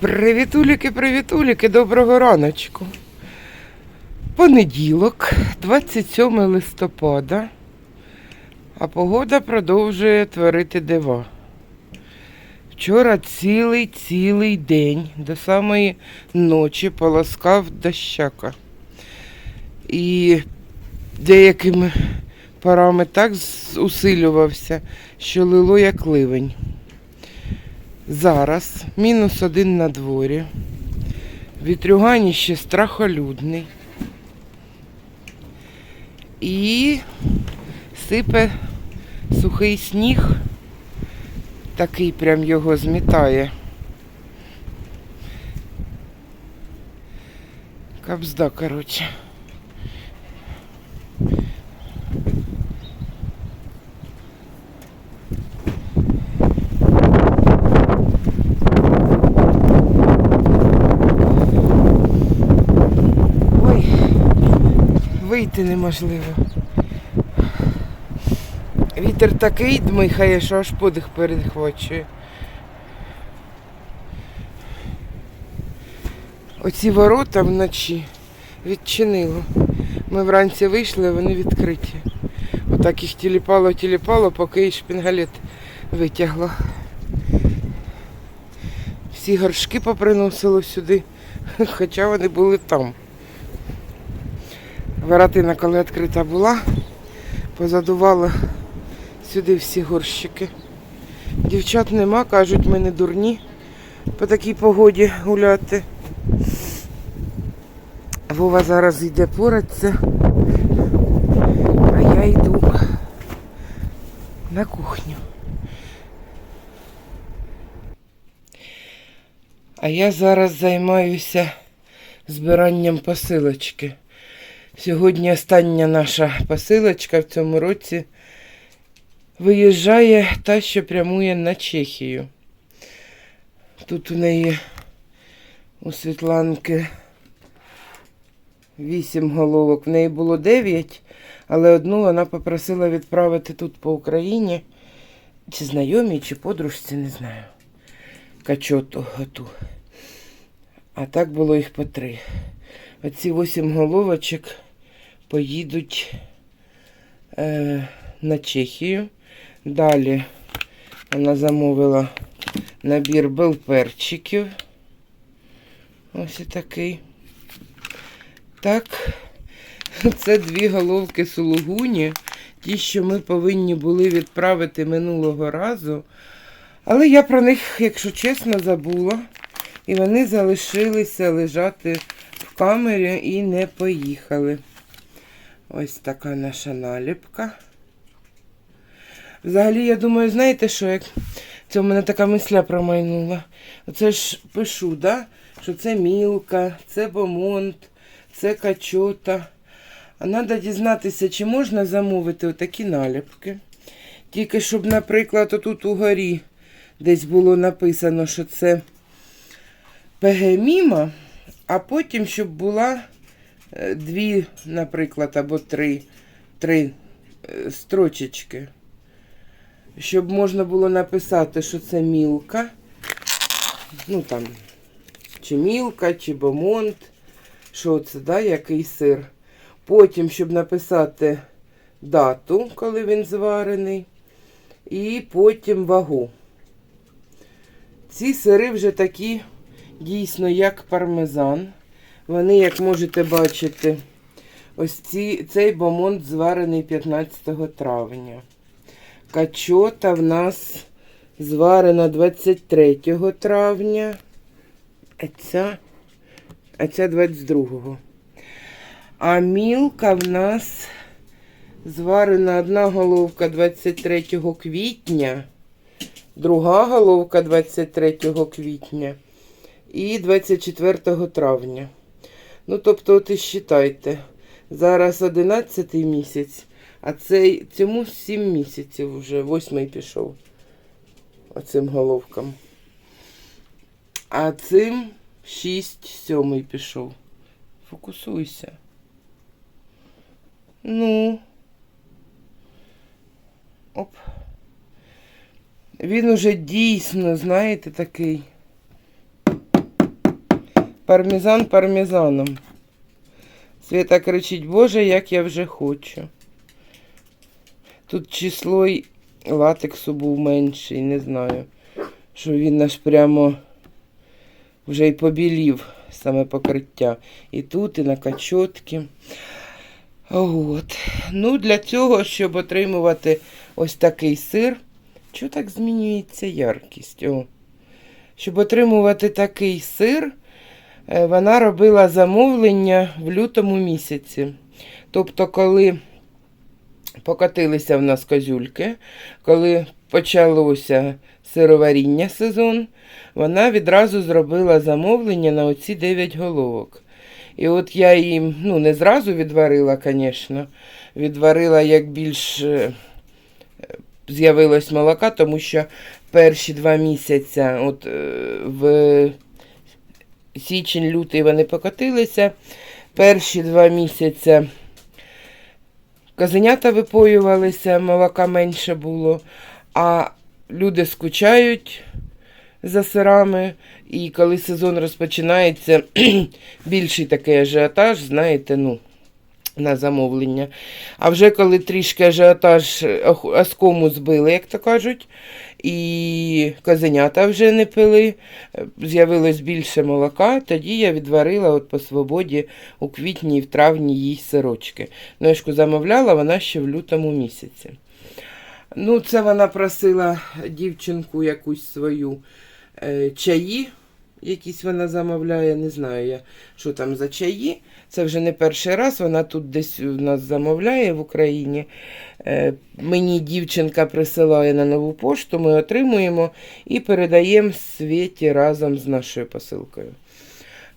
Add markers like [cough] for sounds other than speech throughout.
Привітуліки, привітуліки, доброго раночку. Понеділок, 27 листопада, а погода продовжує творити дива. Вчора цілий цілий день до самої ночі полоскав дощака. І деякими парами так усилювався, що лило як ливень. Зараз мінус один на дворі. Вітрюганіще страхолюдний. І сипе сухий сніг. Такий прям його змітає. Кабзда, коротше. Ой, вийти неможливо. Вітер такий дмихає, що аж подих перехвачує. Оці ворота вночі відчинило. Ми вранці вийшли, вони відкриті. Отак їх тіліпало, тіліпало, поки і шпінгалет витягло. Всі горшки поприносило сюди, [laughs] хоча вони були там. Воротина, коли відкрита була, позадувала сюди всі горщики. Дівчат нема, кажуть, ми не дурні по такій погоді гуляти. Вова зараз йде поратися, а я йду на кухню. А я зараз займаюся збиранням посилочки. Сьогодні остання наша посилочка в цьому році виїжджає та, що прямує на Чехію. Тут у неї у Світланки вісім головок. В неї було дев'ять, але одну вона попросила відправити тут по Україні. Чи знайомій, чи подружці, не знаю. Качоту готу. А так було їх по три. Оці вісім головочок поїдуть е, на Чехію. Далі вона замовила набір белперчиків. Ось такий. Так, це дві головки сулугуні. Ті, що ми повинні були відправити минулого разу. Але я про них, якщо чесно, забула. І вони залишилися лежати в камері і не поїхали. Ось така наша наліпка. Взагалі, я думаю, знаєте що, як це в мене така мисля промайнула. Оце ж пишу, да? що це мілка, це бомонт, це качота. А треба дізнатися, чи можна замовити отакі наліпки. Тільки щоб, наприклад, отут угорі десь було написано, що це ПГ-міма, а потім, щоб була е, дві, наприклад, або три, три е, строчечки. Щоб можна було написати, що це мілка. Ну там, чи мілка, чи бомонт. Що це, да, який сир. Потім, щоб написати дату, коли він зварений. І потім вагу. Ці сири вже такі дійсно як пармезан. Вони, як можете бачити, ось ці, цей бомонд зварений 15 травня. Качота в нас зварена 23 травня, а ця, а ця 22. А мілка в нас зварена одна головка 23 квітня, друга головка 23 квітня і 24 травня. Ну, тобто, от і считайте, зараз 11 місяць, а цей, цьому 7 місяців вже, восьмий пішов оцим головкам. А цим Шість, сьомий пішов. Фокусуйся. Ну. Оп. Він уже дійсно, знаєте, такий. Пармезан пармезаном. Свята кричить, Боже, як я вже хочу. Тут число й латексу був менший, не знаю. Що він аж прямо вже й побілів саме покриття. І тут, і на качотки. От. Ну, для цього, щоб отримувати ось такий сир. Чого так змінюється яркість? О. Щоб отримувати такий сир, е, вона робила замовлення в лютому місяці. Тобто, коли покотилися в нас козюльки, коли почалося сироваріння сезон, вона відразу зробила замовлення на оці 9 головок. І от я їм, ну, не зразу відварила, звісно, відварила як більш е, з'явилось молока, тому що перші два місяці, от е, в січень-лютий вони покотилися. Перші два місяці козенята випоювалися, молока менше було, а люди скучають за сирами. І коли сезон розпочинається, [clears throat] більший такий ажіотаж, знаєте, ну, на замовлення. А вже коли трішки ажіотаж оскому збили, як то кажуть, і козенята вже не пили, з'явилось більше молока, тоді я відварила от по свободі у квітні і в травні їй сирочки. Ножку замовляла вона ще в лютому місяці. Ну, це вона просила дівчинку якусь свою е, чаї, якісь вона замовляє, не знаю я, що там за чаї. Це вже не перший раз, вона тут десь у нас замовляє в Україні. Е, мені дівчинка присилає на нову пошту, ми отримуємо і передаємо світі разом з нашою посилкою.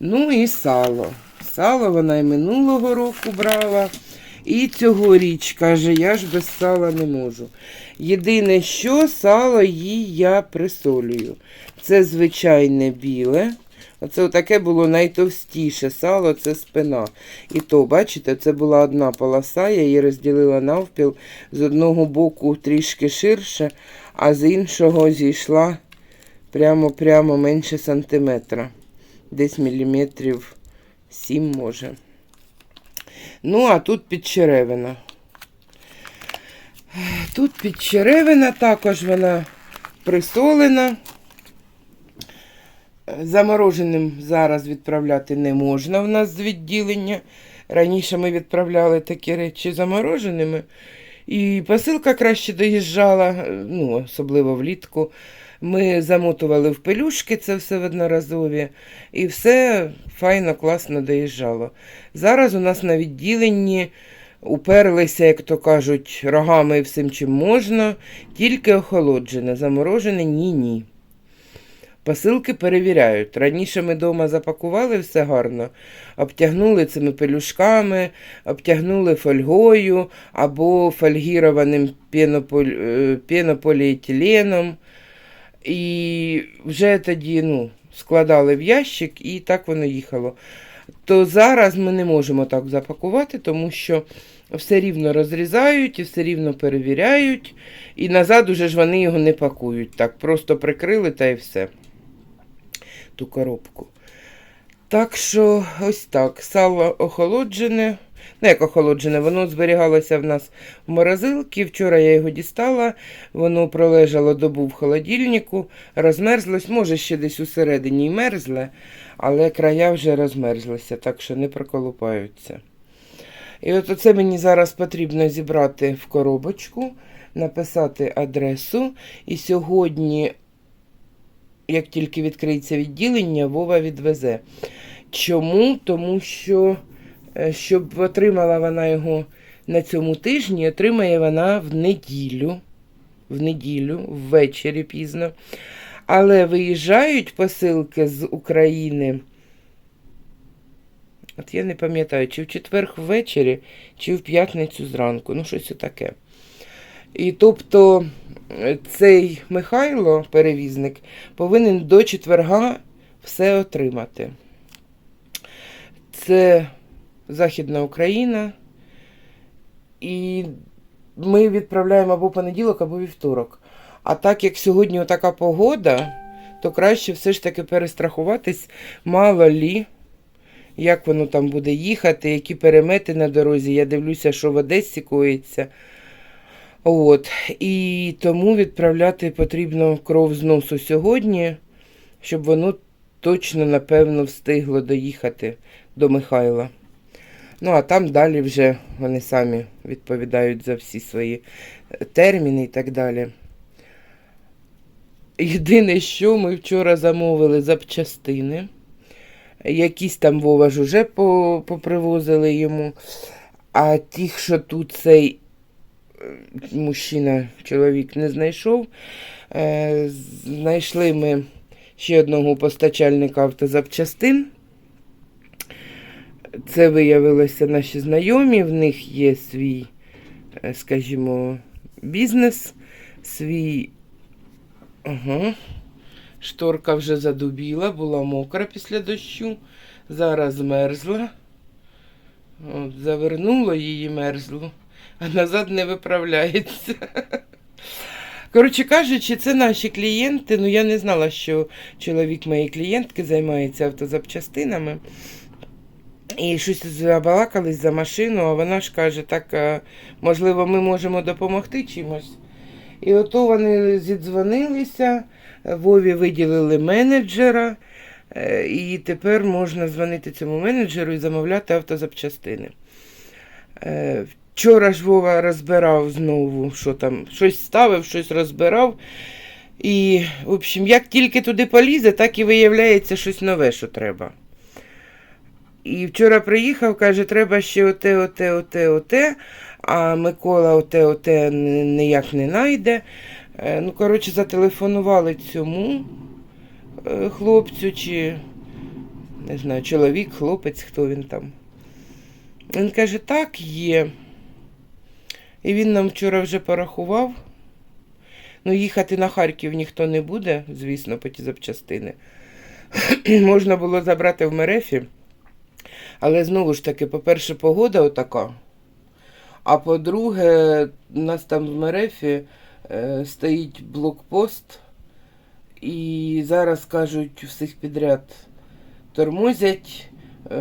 Ну і сало. Сало вона і минулого року брала. І цьогоріч каже, я ж без сала не можу. Єдине, що сало їй я присолюю. Це звичайне біле. Оце таке було найтовстіше сало, це спина. І то, бачите, це була одна полоса, я її розділила навпіл. З одного боку трішки ширше, а з іншого зійшла прямо-прямо менше сантиметра. Десь міліметрів сім може. Ну, а тут підчеревина. Тут підчеревина, також вона присолена. Замороженим зараз відправляти не можна в нас з відділення. Раніше ми відправляли такі речі замороженими. І посилка краще доїжджала, ну, особливо влітку. Ми замотували в пелюшки це все в одноразові, і все файно, класно доїжджало. Зараз у нас на відділенні уперлися, як то кажуть, рогами і всім чим можна, тільки охолоджене, заморожене ні-ні. Посилки перевіряють. Раніше ми вдома запакували все гарно, обтягнули цими пелюшками, обтягнули фольгою або фольгірованим е, пенополіетиленом. І вже тоді ну, складали в ящик і так воно їхало. То зараз ми не можемо так запакувати, тому що все рівно розрізають і все рівно перевіряють. І назад уже ж вони його не пакують. Так, просто прикрили та і все. Ту коробку. Так що ось так. Сало охолоджене. Ну, як охолоджене, воно зберігалося в нас в морозилці. Вчора я його дістала, воно пролежало добу в холодильнику, розмерзлось, може ще десь усередині й мерзле, але края вже розмерзлися, так що не проколупаються. І от оце мені зараз потрібно зібрати в коробочку, написати адресу. І сьогодні, як тільки відкриється відділення, Вова відвезе. Чому? Тому що, щоб отримала вона його на цьому тижні, отримає вона в неділю, в неділю, ввечері пізно. Але виїжджають посилки з України. От я не пам'ятаю, чи в четвер ввечері, чи в п'ятницю зранку. Ну, щось таке. І тобто е, цей Михайло, перевізник, повинен до четверга все отримати. Це Західна Україна. І ми відправляємо або понеділок, або вівторок. А так як сьогодні така погода, то краще все ж таки перестрахуватись, мало лі, як воно там буде їхати, які перемети на дорозі. Я дивлюся, що в Одесі коїться. От. І тому відправляти потрібно кров з носу сьогодні, щоб воно точно, напевно, встигло доїхати до Михайла. Ну, а там далі вже вони самі відповідають за всі свої е, терміни і так далі. Єдине, що ми вчора замовили запчастини. Якісь там Вова ж уже попривозили йому. А ті, що тут цей е, мужчина, чоловік не знайшов, е, знайшли ми ще одного постачальника автозапчастин. Це виявилося наші знайомі, в них є свій, е, скажімо, бізнес, свій. Ага. Шторка вже задубіла, була мокра після дощу, зараз змерзла. От, завернуло її мерзлу, а назад не виправляється. Коротше кажучи, це наші клієнти. Ну, я не знала, що чоловік моєї клієнтки займається автозапчастинами. І щось забалакались за машину, а вона ж каже, так, можливо, ми можемо допомогти чимось. І ото вони зідзвонилися, Вові виділили менеджера, е, і тепер можна дзвонити цьому менеджеру і замовляти автозапчастини. Е, Вчора ж Вова розбирав знову, що там, щось ставив, щось розбирав. І, в общем, як тільки туди полізе, так і виявляється щось нове, що треба. І вчора приїхав, каже, треба ще оте, оте, оте, оте, а Микола оте, оте ніяк не найде. Е, Ну, коротше, зателефонували цьому е, хлопцю, чи не знаю, чоловік, хлопець, хто він там. Він каже, так, є. І він нам вчора вже порахував. Ну, їхати на Харків ніхто не буде, звісно, по ті запчастини. [clears throat] Можна було забрати в Мерефі. Але знову ж таки, по-перше, погода отака. А по-друге, у нас там в Мерефі е, стоїть блокпост, і зараз кажуть всіх підряд тормозять, е,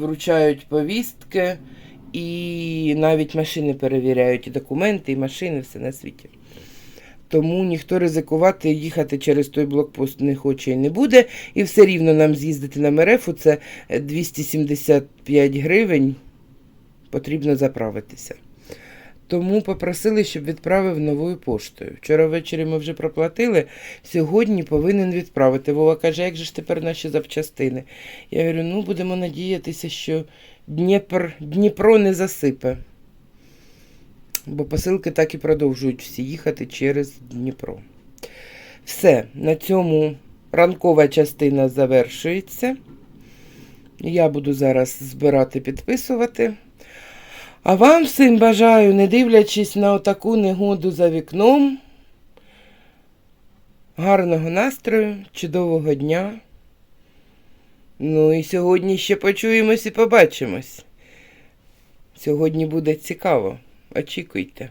вручають повістки, і навіть машини перевіряють, і документи, і машини, все на світі. Тому ніхто ризикувати їхати через той блокпост не хоче і не буде. І все рівно нам з'їздити на Мерефу це 275 гривень. Потрібно заправитися. Тому попросили, щоб відправив новою поштою. Вчора ввечері ми вже проплатили, сьогодні повинен відправити. Вова каже, як же ж тепер наші запчастини? Я говорю, ну будемо надіятися, що Дніпр, Дніпро не засипе. Бо посилки так і продовжують всі їхати через Дніпро. Все, на цьому ранкова частина завершується. Я буду зараз збирати, підписувати. А вам всім бажаю, не дивлячись на отаку негоду за вікном, гарного настрою, чудового дня. Ну і сьогодні ще почуємось і побачимось. Сьогодні буде цікаво. Очікуйте.